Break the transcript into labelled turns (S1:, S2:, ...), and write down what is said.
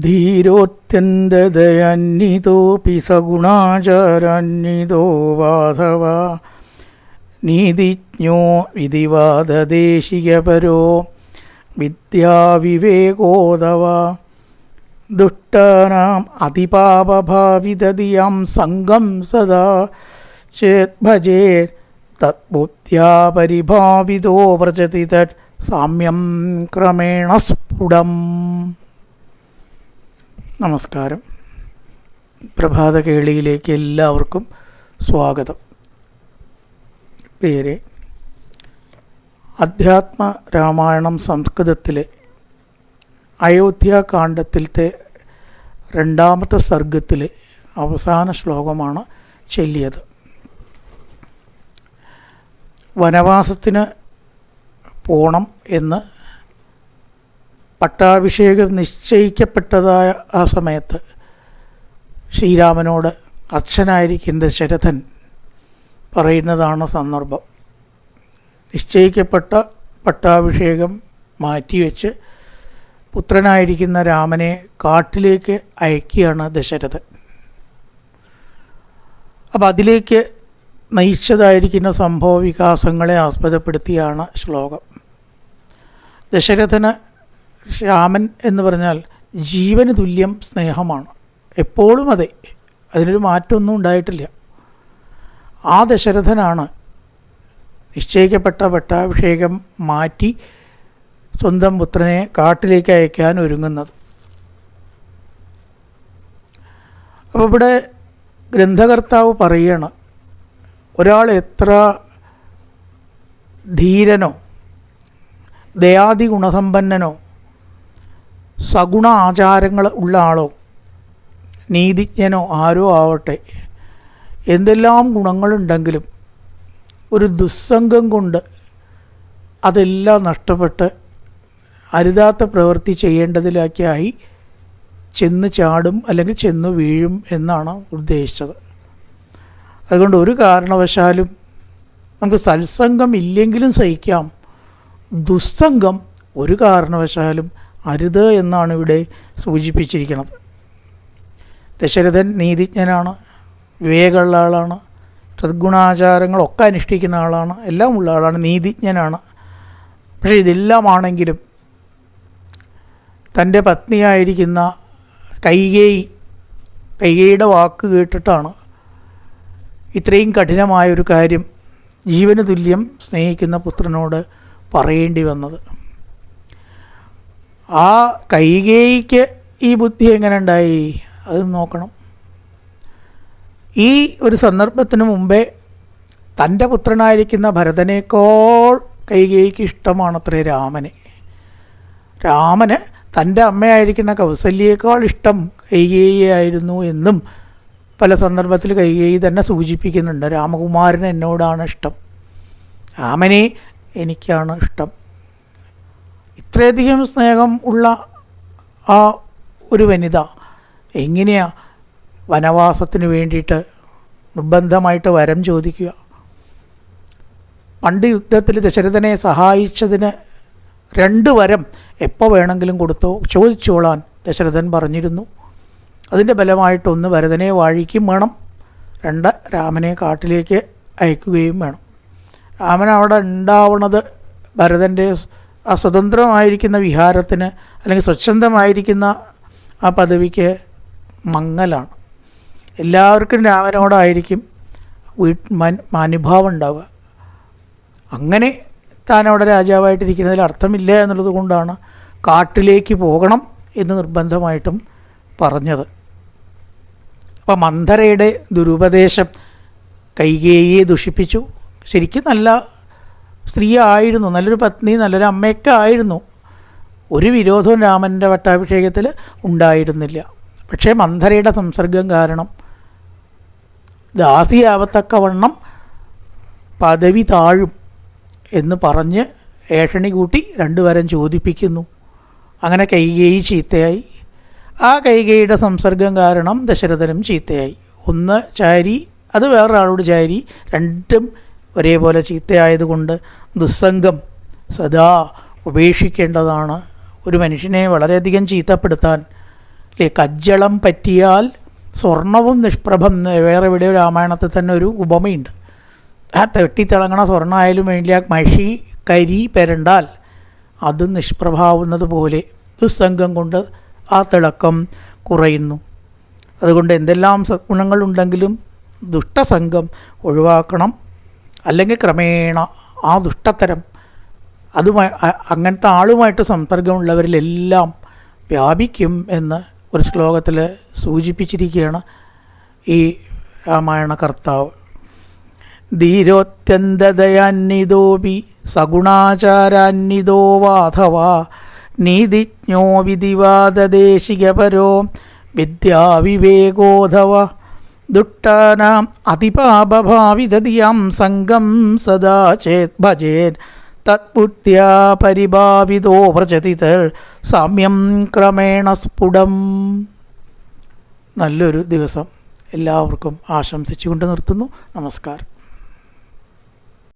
S1: ധീരോത്യന്തദയന്വിതോऽपि സഗുണാചാരന്നിതോ വാധവ. നീതിജ്ഞോ വിധിവാദദേശികപരോ വിദ്യാവിവേകോദവ. ദുഷ്ടാനാം അതിപാപഭാവിതതിയാം സംഘം സദാ. ചേദ്ഭജേ തദ്ബുദ്ധ്യാ പരിഭാവിതോ വ്രജതി തത് സാമ്യം ക്രമേണ സ്ഫുടം. നമസ്കാരം. പ്രഭാത കേളിയിലേക്ക് എല്ലാവർക്കും സ്വാഗതം. പേര് അധ്യാത്മ രാമായണം സംസ്കൃതത്തിലെ അയോധ്യാകാന്ഡത്തിലത്തെ രണ്ടാമത്തെ സർഗത്തിലെ അവസാന ശ്ലോകമാണ് ചൊല്ലിയത്. വനവാസത്തിന് പോണം എന്ന് പട്ടാഭിഷേകം നിശ്ചയിക്കപ്പെട്ടതായ ആ സമയത്ത് ശ്രീരാമനോട് അച്ഛനായിരിക്കും ദശരഥൻ പറയുന്നതാണ് സന്ദർഭം. നിശ്ചയിക്കപ്പെട്ട പട്ടാഭിഷേകം മാറ്റിവെച്ച് പുത്രനായിരിക്കുന്ന രാമനെ കാട്ടിലേക്ക് അയക്കുകയാണ് ദശരഥൻ അപ്പം അതിലേക്ക് നയിച്ചതായിരിക്കുന്ന സംഭവ വികാസങ്ങളെ ആസ്പദപ്പെടുത്തിയാണ് ശ്ലോകം. ദശരഥന് രാമൻ എന്ന് പറഞ്ഞാൽ ജീവന് തുല്യം സ്നേഹമാണ്. എപ്പോഴും അതെ. അതിനൊരു മാറ്റമൊന്നും ഉണ്ടായിട്ടില്ല. ആ ദശരഥനാണ് നിശ്ചയിക്കപ്പെട്ട പട്ടാഭിഷേകം മാറ്റി സ്വന്തം പുത്രനെ കാട്ടിലേക്ക് അയക്കാൻ ഒരുങ്ങുന്നത്. അപ്പോൾ ഇവിടെ ഗ്രന്ഥകർത്താവ് പറയണം ഒരാൾ എത്ര ധീരനോ ദയാതി ഗുണസമ്പന്നനോ സഗുണ ആചാരങ്ങൾ ഉള്ള ആളോ നീതിജ്ഞനോ ആരോ ആവട്ടെ എന്തെല്ലാം ഗുണങ്ങളുണ്ടെങ്കിലും ഒരു ദുസ്സംഗം കൊണ്ട് അതെല്ലാം നഷ്ടപ്പെട്ട് അരുതാത്ത പ്രവൃത്തി ചെയ്യേണ്ടതിലേക്കായി ചെന്ന് ചാടും അല്ലെങ്കിൽ ചെന്ന് വീഴും എന്നാണ് ഉദ്ദേശിച്ചത്. അതുകൊണ്ട് ഒരു കാരണവശാലും നമുക്ക് സത്സംഗം ഇല്ലെങ്കിലും സഹിക്കാം. ദുസ്സംഗം ഒരു കാരണവശാലും അരുത് എന്നാണ് ഇവിടെ സൂചിപ്പിച്ചിരിക്കുന്നത്. ദശരഥൻ നീതിജ്ഞനാണ് വിവേകമുള്ള ആളാണ് സദ്ഗുണാചാരങ്ങളൊക്കെ അനുഷ്ഠിക്കുന്ന ആളാണ് എല്ലാം ഉള്ള ആളാണ് നീതിജ്ഞനാണ്. പക്ഷേ ഇതെല്ലാമാണെങ്കിലും തന്റെ പത്നിയായിരിക്കുന്ന കൈകേയി കൈകേയിയുടെ വാക്ക് കേട്ടിട്ടാണ് ഇത്രയും കഠിനമായൊരു കാര്യം ജീവന് തുല്യം സ്നേഹിക്കുന്ന പുത്രനോട് പറയേണ്ടി വന്നത്. ആ കൈകേയിക്ക് ഈ ബുദ്ധി എങ്ങനെ ഉണ്ടായി അത് നോക്കണം. ഈ ഒരു സന്ദർഭത്തിന് മുമ്പേ തന്റെ പുത്രനായിരിക്കുന്ന ഭരതനേക്കാൾ കൈകേയിക്ക് ഇഷ്ടമാണത്രേ രാമനെ. രാമന് തന്റെ അമ്മയായിരിക്കുന്ന കൗസല്യേക്കാൾ ഇഷ്ടം കൈകേയിയായിരുന്നു എന്നും പല സന്ദർഭത്തിൽ കൈകേയി തന്നെ സൂചിപ്പിക്കുന്നുണ്ട്. രാമകുമാരൻ എന്നോടാണ് ഇഷ്ടം. രാമനെ എനിക്കാണ് ഇഷ്ടം. ഇത്രയധികം സ്നേഹം ഉള്ള ആ ഒരു വനിത എങ്ങനെയാ വനവാസത്തിന് വേണ്ടിയിട്ട് നിർബന്ധമായിട്ട് വരം ചോദിക്കുക? പണ്ട് യുദ്ധത്തിൽ ദശരഥനെ സഹായിച്ചതിന് രണ്ട് വരം എപ്പോൾ വേണമെങ്കിലും കൊടുത്തോ ചോദിച്ചോളാൻ ദശരഥൻ പറഞ്ഞിരുന്നു. അതിന്റെ ബലമായിട്ടൊന്ന് ഭരതനെ വാഴിക്കും വേണം രണ്ട് രാമനെ കാട്ടിലേക്ക് അയക്കുകയും വേണം. രാമൻ അവിടെ ഉണ്ടാവണത് ഭരതന്റെ ആ സ്വതന്ത്രമായിരിക്കുന്ന വിഹാരത്തിന് അല്ലെങ്കിൽ സ്വച്ഛന്തമായിരിക്കുന്ന ആ പദവിക്ക് മങ്ങലാണ് എല്ലാവർക്കും രാമനോടായിരിക്കും അനുഭാവം ഉണ്ടാവുക. അങ്ങനെ താൻ അവിടെ രാജാവായിട്ടിരിക്കുന്നതിൽ അർത്ഥമില്ല എന്നുള്ളത് കൊണ്ടാണ് കാട്ടിലേക്ക് പോകണം എന്ന് നിർബന്ധമായിട്ടും പറഞ്ഞത്. അപ്പോൾ മന്ധരയുടെ ദുരുപദേശം കൈകേയെ ദുഷിപ്പിച്ചു. ശരിക്കും നല്ല സ്ത്രീ ആയിരുന്നു നല്ലൊരു പത്നി നല്ലൊരു അമ്മയൊക്കെ ആയിരുന്നു. ഒരു വിരോധവും രാമന്റെ പട്ടാഭിഷേകത്തിൽ ഉണ്ടായിരുന്നില്ല. പക്ഷേ മന്ധരയുടെ സംസർഗം കാരണം ദാസിയാവത്തക്കവണ്ണം പദവി താഴും എന്ന് പറഞ്ഞ് ഏഷണി കൂട്ടി രണ്ടുവരം ചോദിപ്പിക്കുന്നു. അങ്ങനെ കൈകേയി ചീത്തയായി. ആ കൈകേയിയുടെ സംസർഗം കാരണം ദശരഥനും ചീത്തയായി. ഒന്ന് ചാരി അത് വേറൊരാളോട് ചാരി രണ്ടും ഒരേപോലെ ചീത്തയായതുകൊണ്ട് ദുസ്സംഗം സദാ ഉപേക്ഷിക്കേണ്ടതാണ്. ഒരു മനുഷ്യനെ വളരെയധികം ചീത്തപ്പെടുത്താൻ അല്ലേ കജ്ജളം പറ്റിയാൽ സ്വർണവും നിഷ്പ്രഭം വേറെ എവിടെയോ രാമായണത്തിൽ തന്നെ ഒരു ഉപമയുണ്ട്. ആ തെട്ടിത്തിളങ്ങണ സ്വർണമായാലും വേണ്ടിയ മഷി കരി പെരണ്ടാൽ അത് നിഷ്പ്രഭാവുന്നത് പോലെ ദുസ്സംഗം കൊണ്ട് ആ തിളക്കം കുറയുന്നു. അതുകൊണ്ട് എന്തെല്ലാം സദ്ഗുണങ്ങളുണ്ടെങ്കിലും ദുഷ്ടസംഗം ഒഴിവാക്കണം. അല്ലെങ്കിൽ ക്രമേണ ആ ദുഷ്ടത്തരം. അതുമായി അങ്ങനത്തെ ആളുമായിട്ട് സമ്പർക്കമുള്ളവരിലെല്ലാം വ്യാപിക്കും എന്ന് ഒരു ശ്ലോകത്തിൽ സൂചിപ്പിച്ചിരിക്കുകയാണ് ഈ രാമായണ കർത്താവ്. ധീരോത്യന്തതയാന്നിതോപി സഗുണാചാരാന്നിതോ വാധവാ നീതിജ്ഞോ വിധിവാദദേശികപരോ വിദ്യാവിവേകോധവ. ദുഷ്ടാനാം അതിപാപഭാവിതതിയാം സംഘം സദാ ചേത് ഭജേൻ തത്ബുദ്ധ്യാ പരിഭാവിതോ വ്രജതി തൽ സാമ്യം ക്രമേണ സ്ഫുടം. നല്ലൊരു ദിവസം എല്ലാവർക്കും ആശംസിച്ചുകൊണ്ട് നിർത്തുന്നു. നമസ്കാരം.